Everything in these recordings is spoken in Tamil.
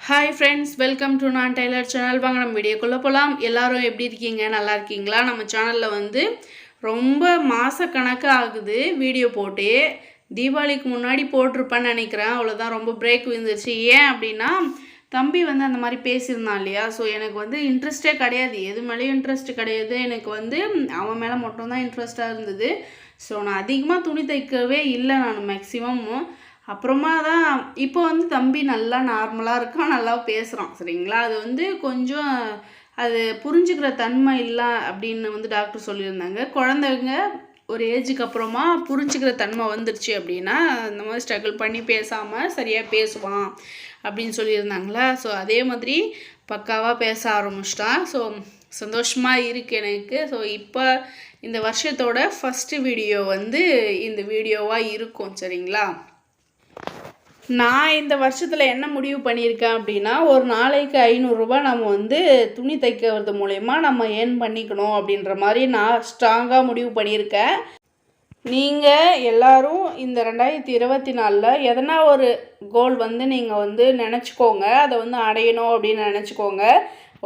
ஹாய் ஃப்ரெண்ட்ஸ் வெல்கம் டு நான் டெய்லர் சேனல் வாங்க நம்ம வீடியோக்குள்ளே போகலாம் எல்லாரும் எப்படி இருக்கீங்க? நல்லா இருக்கீங்களா? நம்ம சேனலில் வந்து ரொம்ப மாதக்கணக்கு ஆகுது வீடியோ போட்டு. தீபாவளிக்கு முன்னாடி போட்டிருப்பேன்னு நினைக்கிறேன். அவ்வளோதான் ரொம்ப பிரேக் விழுந்துருச்சு. ஏன் அப்படின்னா தம்பி வந்து அந்த மாதிரி பேசியிருந்தான் இல்லையா? ஸோ எனக்கு வந்து இன்ட்ரெஸ்டே கிடையாது. எது மேலேயும் இன்ட்ரெஸ்ட் கிடையாது. எனக்கு வந்து அவன் மேலே மட்டும்தான் இன்ட்ரெஸ்ட்டாக இருந்தது. ஸோ நான் அதிகமாக துணி தைக்கவே இல்லை நான் மேக்ஸிமம் அப்புறமா தான் இப்போ வந்து தம்பி நல்லா நார்மலாக இருக்கான் நல்லா பேசுகிறான் சரிங்களா? அது வந்து கொஞ்சம் அது புரிஞ்சுக்கிற தன்மை இல்லை அப்படின்னு வந்து டாக்டர் சொல்லியிருந்தாங்க. குழந்தைங்க ஒரு ஏஜுக்கு அப்புறமா புரிஞ்சுக்கிற தன்மை வந்துருச்சு அப்படின்னா இந்த மாதிரி ஸ்ட்ரகிள் பண்ணி பேசாமல் சரியாக பேசுவான் அப்படின்னு சொல்லியிருந்தாங்களா? ஸோ அதே மாதிரி பக்காவாக பேச ஆரம்பிச்சிட்டான் ஸோ சந்தோஷமாக இருக்குது எனக்கு. ஸோ இப்போ இந்த வருஷத்தோட ஃபஸ்ட்டு வீடியோ வந்து இந்த வீடியோவாக இருக்கும் சரிங்களா? நான் இந்த வருஷத்தில் என்ன முடிவு பண்ணியிருக்கேன் அப்படின்னா ஒரு நாளைக்கு ஐநூறுரூபா நம்ம வந்து துணி தைக்கிறது மூலயமா நம்ம ஏர்ன் பண்ணிக்கணும் அப்படின்ற மாதிரி நான் ஸ்ட்ராங்காக முடிவு பண்ணியிருக்கேன். நீங்கள் எல்லாரும் இந்த ரெண்டாயிரத்தி இருபத்தி நாலில் எதனா ஒரு கோல் வந்து நீங்கள் வந்து நினச்சிக்கோங்க. அதை வந்து அடையணும் அப்படின்னு நினச்சிக்கோங்க.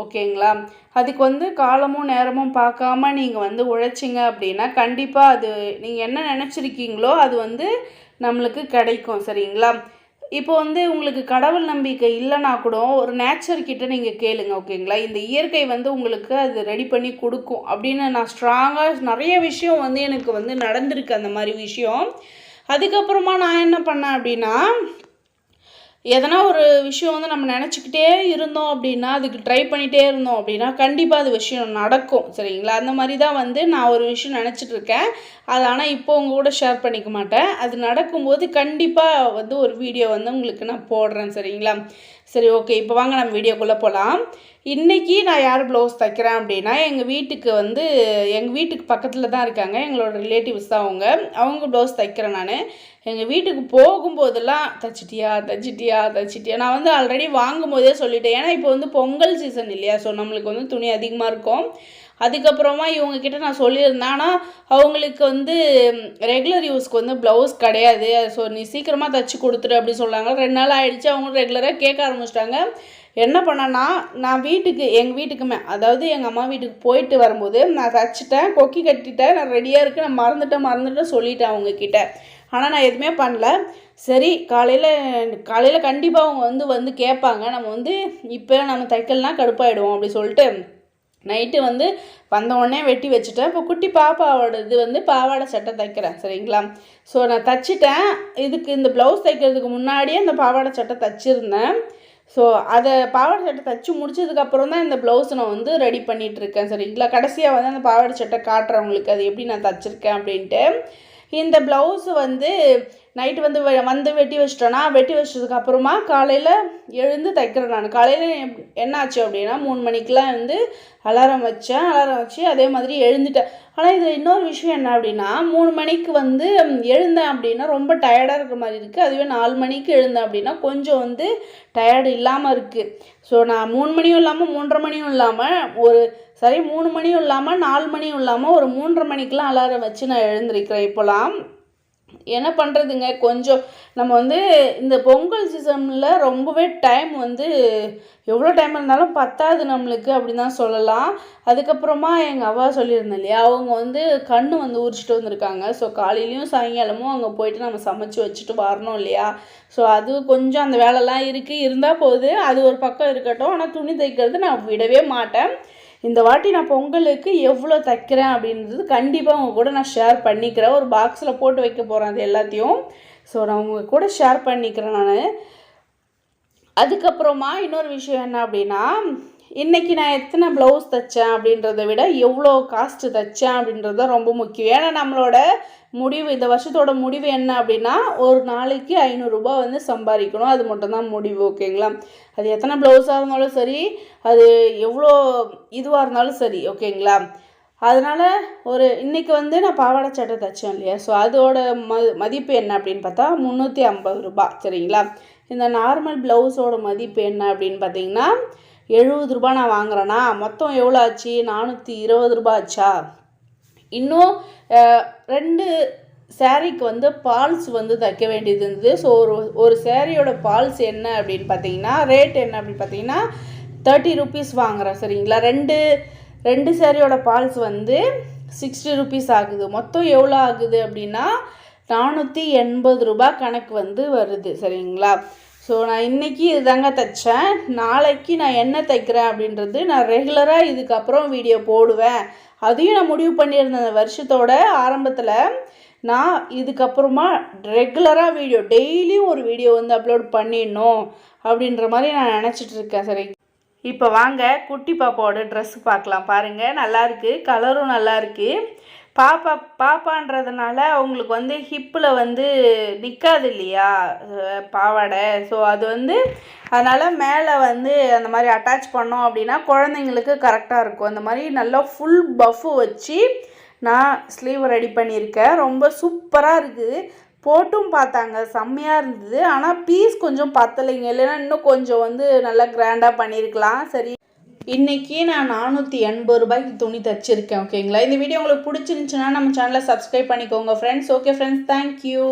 ஓகேங்களா? அதுக்கு வந்து காலமும் நேரமும் பார்க்காம நீங்கள் வந்து உழைச்சிங்க அப்படின்னா கண்டிப்பாக அது நீங்கள் என்ன நினச்சிருக்கீங்களோ அது வந்து நம்மளுக்கு கிடைக்கும். சரிங்களா? இப்போ வந்து உங்களுக்கு கடவுள் நம்பிக்கை இல்லைனா கூட ஒரு நேச்சர் கிட்ட நீங்கள் கேளுங்க ஓகேங்களா இந்த இயற்கை வந்து உங்களுக்கு அது ரெடி பண்ணி கொடுக்கும் அப்படின்னு நான் ஸ்ட்ராங்காக நிறைய விஷயம் வந்து எனக்கு வந்து நடந்திருக்கு அந்த மாதிரி விஷயம். அதுக்கப்புறமா நான் என்ன பண்ணேன் அப்படின்னா எதனா ஒரு விஷயம் வந்து நம்ம நினச்சிக்கிட்டே இருந்தோம் அப்படின்னா அதுக்கு ட்ரை பண்ணிகிட்டே இருந்தோம் அப்படின்னா கண்டிப்பாக அது விஷயம் நடக்கும் சரிங்களா? அந்த மாதிரி தான் வந்து நான் ஒரு விஷயம் நினச்சிட்ருக்கேன் அது ஆனால் இப்போ உங்கள் கூட ஷேர் பண்ணிக்க மாட்டேன். அது நடக்கும்போது கண்டிப்பாக வந்து ஒரு வீடியோ வந்து உங்களுக்கு நான் போடுறேன் சரிங்களா? சரி ஓகே இப்போ வாங்க நம்ம வீடியோக்குள்ளே போகலாம் இன்றைக்கி நான் யார் ப்ளவுஸ் தைக்கிறேன் அப்படின்னா எங்கள் வீட்டுக்கு வந்து எங்கள் வீட்டுக்கு பக்கத்தில் தான் இருக்காங்க எங்களோட ரிலேட்டிவ்ஸ் தான் அவங்க. அவங்க ப்ளவுஸ் தைக்கிறேன் நான். எங்கள் வீட்டுக்கு போகும்போதெல்லாம் தச்சிட்டியா தச்சிட்டியா தச்சிட்டியா. நான் வந்து ஆல்ரெடி வாங்கும் போதே சொல்லிட்டேன். ஏன்னா இப்போ வந்து பொங்கல் சீசன் இல்லையா ஸோ நம்மளுக்கு வந்து துணி அதிகமாக இருக்கும். அதுக்கப்புறமா இவங்கக்கிட்ட நான் சொல்லியிருந்தேன். ஆனால் அவங்களுக்கு வந்து ரெகுலர் யூஸ்க்கு வந்து ப்ளவுஸ் கிடையாது. ஸோ நீ சீக்கிரமாக தைச்சி கொடுத்துரு அப்படின்னு சொன்னாங்க. ரெண்டு நாள் ஆகிடுச்சு அவங்க ரெகுலராக கேட்க ஆரம்பிச்சிட்டாங்க. என்ன பண்ணேன்னா நான் வீட்டுக்கு எங்கள் வீட்டுக்குமே அதாவது எங்கள் அம்மா வீட்டுக்கு போயிட்டு வரும்போது நான் தைச்சிட்டேன் கொக்கி கட்டிட்டேன் நான் ரெடியாக இருக்கு நான் மறந்துட்டேன் மறந்துட்டேன் சொல்லிட்டேன் அவங்கக்கிட்ட ஆனால் நான் எதுவுமே பண்ணல. சரி காலையில் காலையில் கண்டிப்பாக அவங்க வந்து வந்து கேட்பாங்க. நம்ம வந்து இப்போ நம்ம தைக்கலாம் கடுப்பாயிடுவோம் அப்படி சொல்லிட்டு நைட்டு வந்து வந்தவுடனே வெட்டி வச்சுட்டேன். இப்போ குட்டி பாப்பாவோட இது வந்து பாவாடை சட்டை தைக்கிறேன் சரிங்களா? ஸோ நான் தைச்சிட்டேன். இதுக்கு இந்த ப்ளவுஸ் தைக்கிறதுக்கு முன்னாடியே இந்த பாவாடை சட்டை தைச்சிருந்தேன். ஸோ அதை பாவாடை சட்டை தைச்சி முடிச்சதுக்கப்புறம் தான் இந்த ப்ளவுஸ் நான் வந்து ரெடி பண்ணிகிட்ருக்கேன் சரிங்களா? கடைசியாக வந்து அந்த பாவாடை சட்டை காட்டுறவங்களுக்கு அது எப்படி நான் தைச்சிருக்கேன் அப்படின்ட்டு. இந்த ப்ளவுஸு வந்து நைட்டு வந்து வந்து வெட்டி வச்சிட்டோன்னா வெட்டி வச்சதுக்கு அப்புறமா காலையில் எழுந்து தைக்கிறேன் நான். காலையில் என்ன ஆச்சு அப்படின்னா மூணு மணிக்கெலாம் வந்து அலாரம் வச்சேன். அலாரம் வச்சு அதே மாதிரி எழுந்துட்டேன். ஆனால் இது இன்னொரு விஷயம் என்ன அப்படின்னா மூணு மணிக்கு வந்து எழுந்தேன் அப்படின்னா ரொம்ப டயர்டாக இருக்கிற மாதிரி இருக்குது அதுவே நாலு மணிக்கு எழுந்தேன் அப்படின்னா கொஞ்சம் வந்து டயர்டு இல்லாமல் இருக்குது ஸோ நான் மூணு மணியும் இல்லாமல் மூன்றரை மணியும் இல்லாமல் ஒரு சரி மூணு மணியும் இல்லாமல் நாலு மணியும் இல்லாமல் ஒரு மூன்றரை மணிக்கெலாம் அலாரம் வச்சு நான் எழுந்திருக்கிறேன் இப்போலாம். என்ன பண்ணுறதுங்க கொஞ்சம் நம்ம வந்து இந்த பொங்கல் சீசனில் ரொம்பவே டைம் வந்து எவ்வளோ டைம் இருந்தாலும் பத்தாது நம்மளுக்கு அப்படின்னு தான் சொல்லலாம். அதுக்கப்புறமா எங்கள் அவ்வா சொல்லியிருந்தேன் இல்லையா? அவங்க வந்து கண் வந்து உரிச்சிட்டு வந்திருக்காங்க. ஸோ காலையிலையும் சாயங்காலமும் அங்கே போயிட்டு நம்ம சமைச்சு வச்சுட்டு வரணும் இல்லையா? ஸோ அது கொஞ்சம் அந்த வேலைலாம் இருக்குது இருந்தால் போகுது அது ஒரு பக்கம் இருக்கட்டும். ஆனால் துணி தைக்கிறது நான் விடவே மாட்டேன். இந்த வாட்டி நான் பொங்கலுக்கு எவ்வளோ தைக்கிறேன் அப்படின்றது கண்டிப்பாக உங்கள் கூட நான் ஷேர் பண்ணிக்கிறேன். ஒரு பாக்ஸில் போட்டு வைக்க போகிறேன் அது எல்லாத்தையும். ஸோ நான் உங்கள் கூட ஷேர் பண்ணிக்கிறேன் நான். அதுக்கப்புறமா இன்னொரு விஷயம் என்ன அப்படின்னா இன்றைக்கி நான் எத்தனை ப்ளவுஸ் தைச்சேன் அப்படின்றத விட எவ்வளோ காஸ்ட்டு தைச்சேன் அப்படின்றது தான் ரொம்ப முக்கியம். ஏன்னா நம்மளோட முடிவு இந்த வருஷத்தோட முடிவு என்ன அப்படின்னா ஒரு நாளைக்கு ஐநூறுரூபா வந்து சம்பாதிக்கணும். அது மட்டும்தான் முடிவு ஓகேங்களா அது எத்தனை ப்ளவுஸாக இருந்தாலும் சரி அது எவ்வளோ இதுவாக இருந்தாலும் சரி ஓகேங்களா அதனால் ஒரு இன்றைக்கி வந்து நான் பாவாடை சட்டை தைச்சேன் இல்லையா? ஸோ அதோட ம மதிப்பு என்ன அப்படின்னு பார்த்தா முந்நூற்றி ஐம்பது ரூபா சரிங்களா? இந்த நார்மல் ப்ளவுஸோட மதிப்பு என்ன அப்படின்னு பார்த்தீங்கன்னா எழுபது ரூபா நான் வாங்குறேன்னா மொத்தம் எவ்வளோ ஆச்சு? நானூற்றி இருபது ரூபா ஆச்சா? இன்னும் ரெண்டு சாரீக்கு வந்து பால்ஸ் வந்து தைக்க வேண்டியது இருந்தது. ஸோ ஒரு ஒரு சேரீயோட பால்ஸ் என்ன அப்படின்னு பார்த்தீங்கன்னா ரேட் என்ன அப்படின்னு பார்த்தீங்கன்னா தேர்ட்டி ருபீஸ் வாங்குகிறேன் சரிங்களா? ரெண்டு ரெண்டு சேரீயோட பால்ஸ் வந்து சிக்ஸ்டி ருபீஸ் ஆகுது. மொத்தம் எவ்வளோ ஆகுது அப்படின்னா நானூற்றி எண்பது ரூபாய் கணக்கு வந்து வருது சரிங்களா? ஸோ நான் இன்றைக்கி இதுதாங்க தைச்சேன். நாளைக்கு நான் என்ன தைக்கிறேன் அப்படின்றது நான் ரெகுலராக இதுக்கப்புறம் வீடியோ போடுவேன். அதையும் நான் முடிவு பண்ணியிருந்தேன் அந்த வருஷத்தோட ஆரம்பத்தில். நான் இதுக்கப்புறமா ரெகுலராக வீடியோ டெய்லியும் ஒரு வீடியோ வந்து அப்லோட் பண்ணிடணும் அப்படின்ற மாதிரி நான் நினச்சிட்டு இருக்கேன் சரி. இப்போ வாங்க குட்டி பாப்பாவோட ட்ரெஸ் பார்க்கலாம் பாருங்கள் நல்லாயிருக்கு கலரும் நல்லாயிருக்கு பாப்பா பாப்பான்றதுனால அவங்களுக்கு வந்து ஹிப்பில் வந்து நிற்காது இல்லையா? பாவாடை. ஸோ அது வந்து அதனால் மேலே வந்து அந்த மாதிரி அட்டாச் பண்ணோம் அப்படின்னா குழந்தைங்களுக்கு கரெக்டாக இருக்கும். அந்த மாதிரி நல்லா ஃபுல் பஃப்பு வச்சு நான் ஸ்லீவ் ரெடி பண்ணியிருக்கேன். ரொம்ப சூப்பராக இருக்குது. போட்டும் பார்த்தாங்க. செம்மையாக இருந்தது. ஆனால் பீஸ் கொஞ்சம் பத்தலைங்க. இல்லைன்னா இன்னும் கொஞ்சம் வந்து நல்லா கிராண்டாக பண்ணியிருக்கலாம். சரி. இன்றைக்கி நான் நானூற்றி எண்பது ரூபாய்க்கு துணி தச்சிருக்கேன் ஓகேங்களா இந்த வீடியோ உங்களுக்கு பிடிச்சிருந்துச்சுன்னா நம்ம சேனலை சப்ஸ்கிரைப் பண்ணிக்கோங்க ஃப்ரெண்ட்ஸ் ஓகே ஃப்ரெண்ட்ஸ் தேங்க்யூ